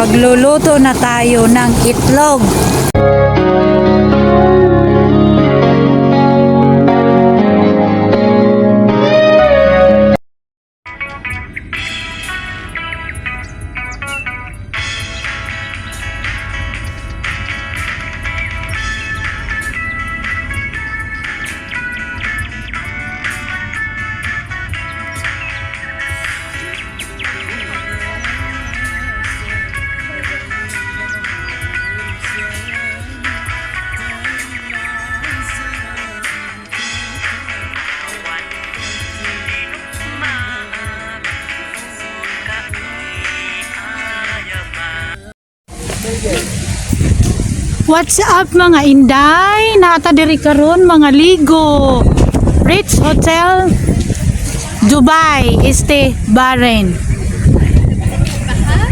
Magluluto na tayo ng itlog. What's up mga inday? Naata diri karon mga ligo. Ritz Hotel Dubai Este Bahrain.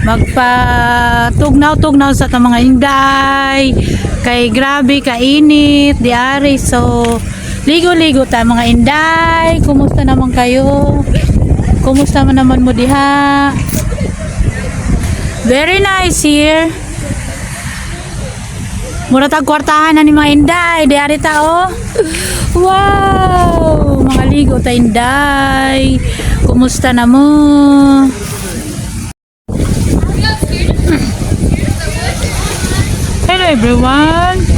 Magpa-tugnaw-tugnaw sa ta mga inday. Kay grabe kainit di ari so ligo-ligo ta mga inday. Kumusta naman kayo? Kumusta man naman mo diha? Very nice here. Mura tag kwartahan na ni mga inday. Di ari ta oh. Wow! Mga ligo ta inday. Kumusta na mo? Hello everyone.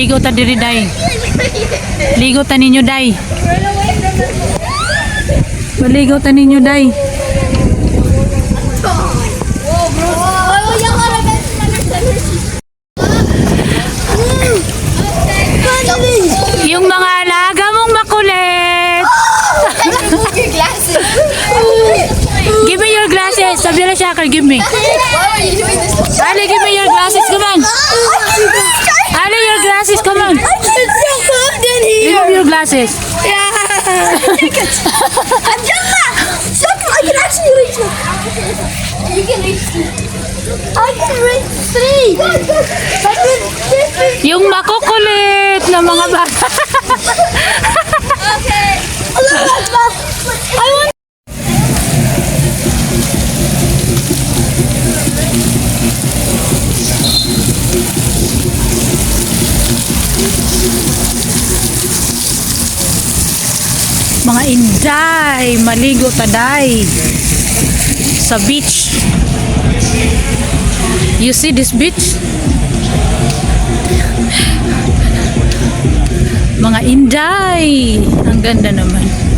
Ligo ta diri day. Ligo ta ninyo day. Maligo ta ninyo day. Yung mga alaga mong makulit. Give me your glasses. Sabi na siya, give me. Ali, give me your glasses. Come on. Ali, your glasses. Come on. Give me your glasses. I can actually reach it. You can reach two. I can reach three. Yung makukulit na mga bata. Okay. Inday, maligo taday sa beach. You see this beach? Mga inday, ang ganda naman.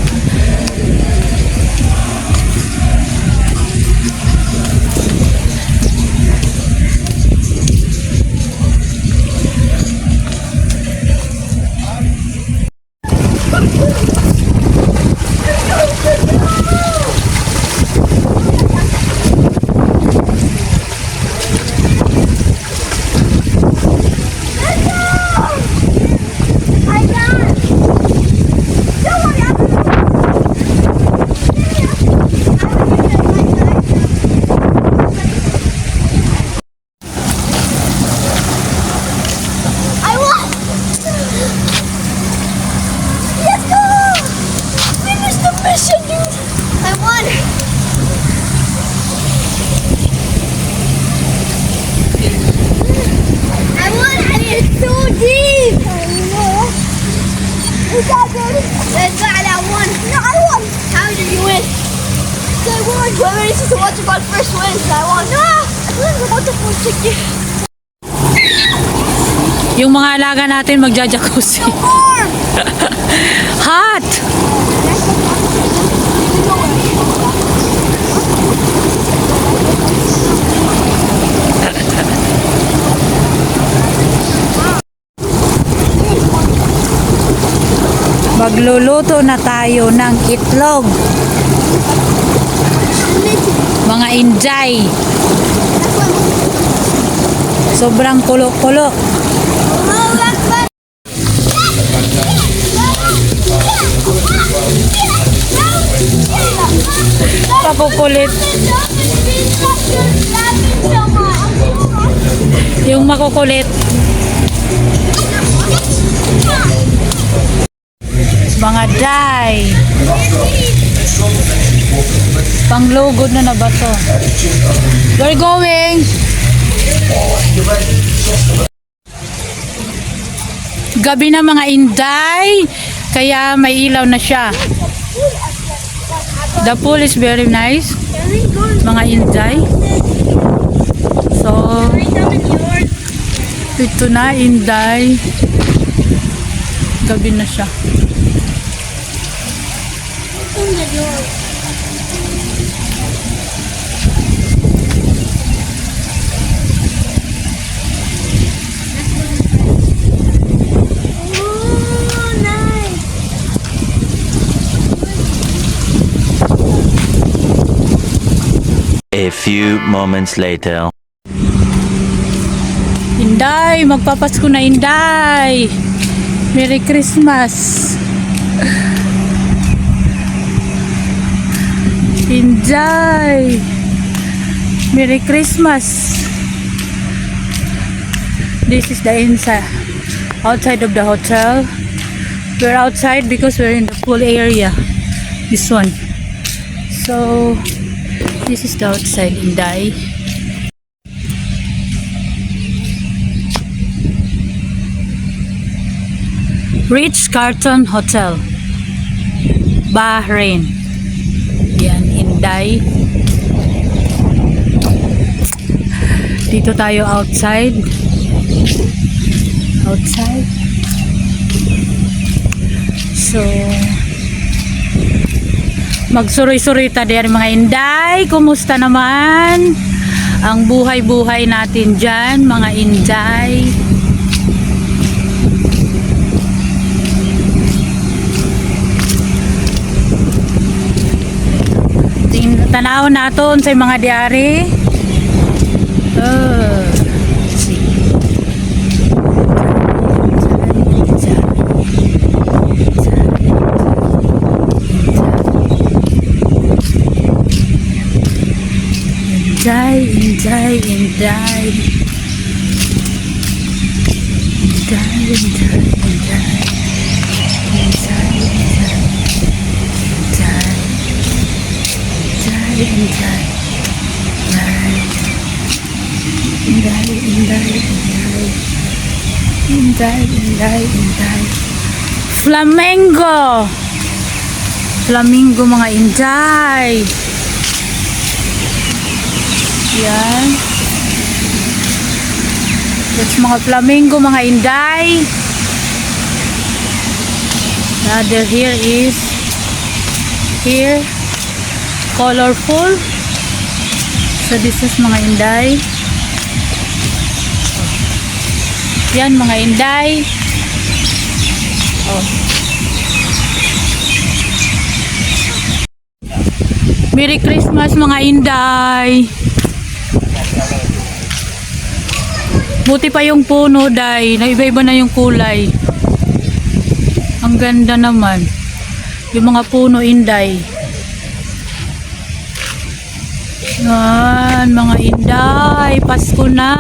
To watch about first wins, I won! No! I won about the first ticket! Yung mga alaga natin magja-jacuzzi. Hot! Magluluto na tayo ng itlog. Mga injay. Sobrang kulo-kulo. Pakukulit. Yung makukulit. Mga day. Panglugod na na ba to? We're going. Gabi na mga inday. Kaya may ilaw na siya. The pool is very nice. Mga inday. So, ito na inday. Gabi na siya. Few moments later. Inday, magpapasko na Inday. Merry Christmas. Inday. Merry Christmas. This is the inside outside of the hotel. We're outside because we're in the pool area. This one. So this is the outside Inday. Rich Carton Hotel Bahrain. Yan, Inday Dito tayo outside. Outside. So Magsuroy-suroy ta diyan mga Inday Kumusta naman? Ang buhay-buhay natin dyan mga Inday tanaw naton sa mga diari. Oh. see. Enjoy, enjoy, enjoy. Enjoy, enjoy, enjoy. Enjoy, enjoy. Enjoy. Inday, inday, inday, inday, inday, inday, inday, inday. Flamengo! Flamingo mga inday. Yan. That's mga flamingo mga inday. Another here is here colorful. So this is mga inday. Yan mga inday. Oh. Merry Christmas mga inday. Buti pa yung puno, day. Na iba-iba na yung kulay. Ang ganda naman. Yung mga puno, inday. Yan, mga inday, Pasko na.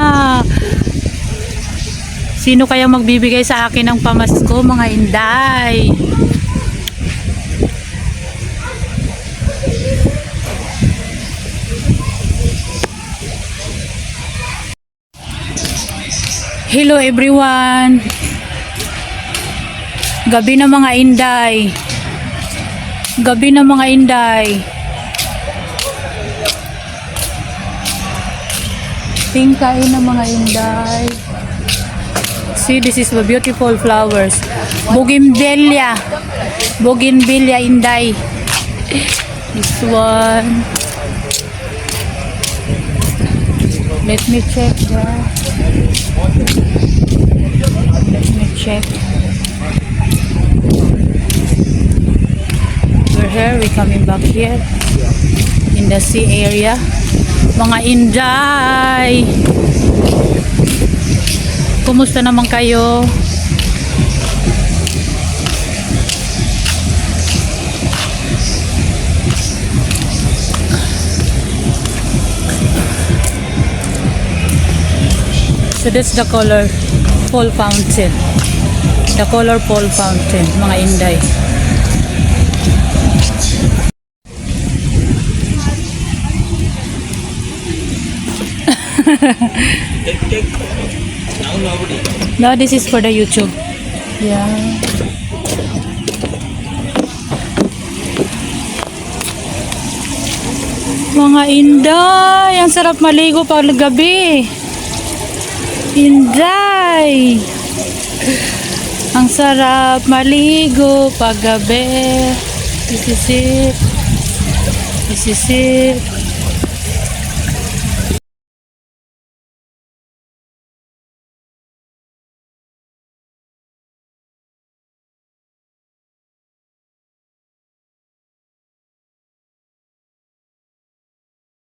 Sino kaya magbibigay sa akin ng pamasko, mga inday? Hello everyone. Gabi na mga inday. Gabi na mga inday. Tingkain ng mga inday. See, this is the beautiful flowers. Bougainvillea. Bougainvillea inday. This one. Let me check that check. We're here, we coming back here in the sea area. Mga Inday! Kumusta naman kayo? So that's the color, full fountain. The color pole fountain, mga inday. No, this is for the YouTube. Yeah. Mga inday, ang sarap maligo pag gabi. Inday. Ang sarap maligo pag gabi. This